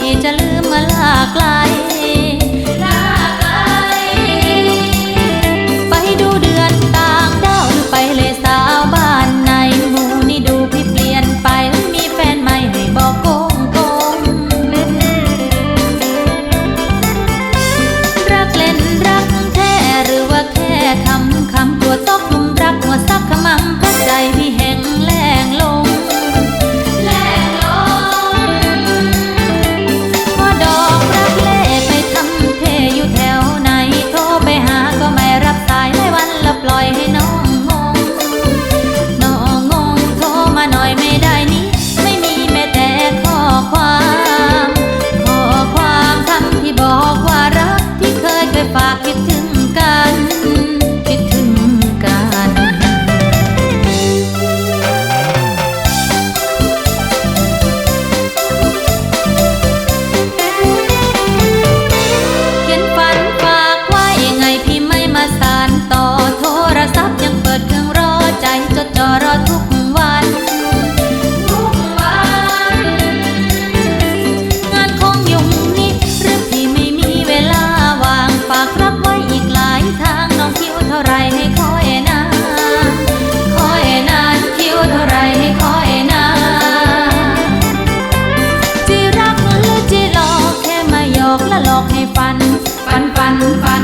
พี่จะลืมมาลากไกลไปดูเดือนต่างดาวไปเลยสาวบ้านในหมูนี่ดูพี่เปลี่ยนไปมีแฟนใหม่ให้บอกโกงโกงรักเล่นรักแทหรือว่าแค่คำคำตัวตกลุมรักหัวซักขมัง ปันปันปันปัน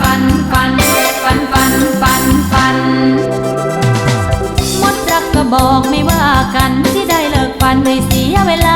ฟันฟันฟันฟันฟันฟันมดรักก็บอกไม่ว่ากันที่ได้เลิกฟันให้เสียเวลา